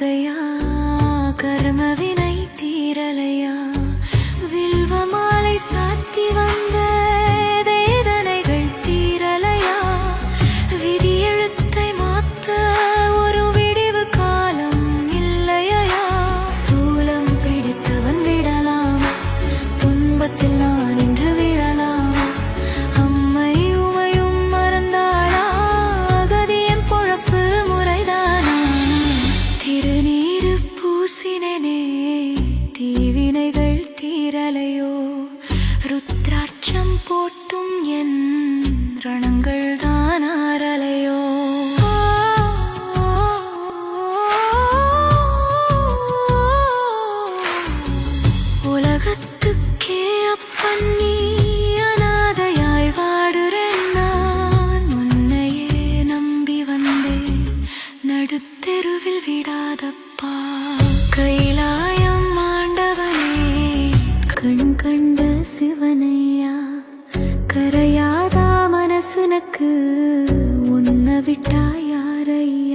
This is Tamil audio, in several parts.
对呀 உலகத்துக்கே அப்பன் நீ அநாதையாய் வாடுறேன் நான். உன்னையே நம்பி வந்தேன். நடுத்தெருவில் விடாதப்பா. கைலாயம் ஆண்டவனே கண் கண்ட சிவனையா. கரையாதா மனசுனக்கு உன்னை விட்டா யாரையா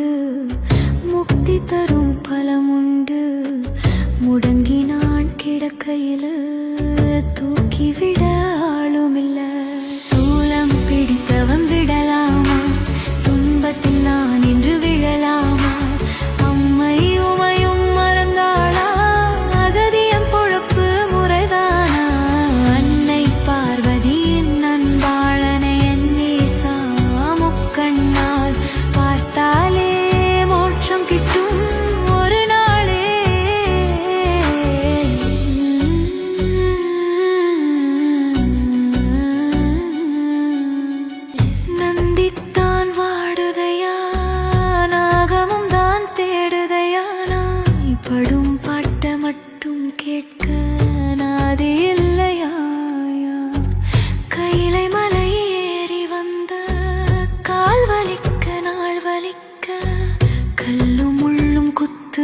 good.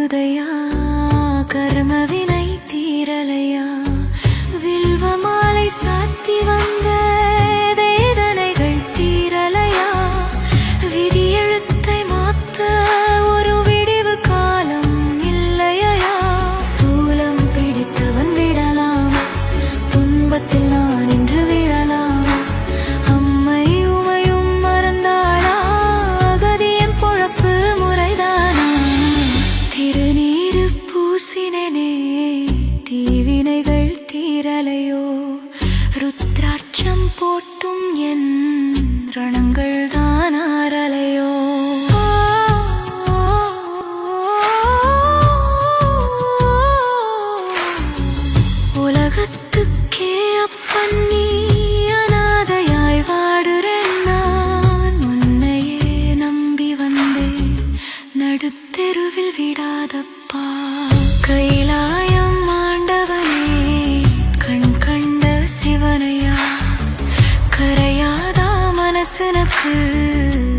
தீருதையா கர்மவினை தீரலையா? வில்வமாலை சாத்தி வந்த ரணங்கள் தான் ஆரலையோ உலகத்துக்கே அப்பன் நீ அநாதையாய் வாடுறேன் நான். உன்னையே நம்பி வந்தேன். நடுத்தெருவில் விடாதப்பா. கை மனசுனக்கு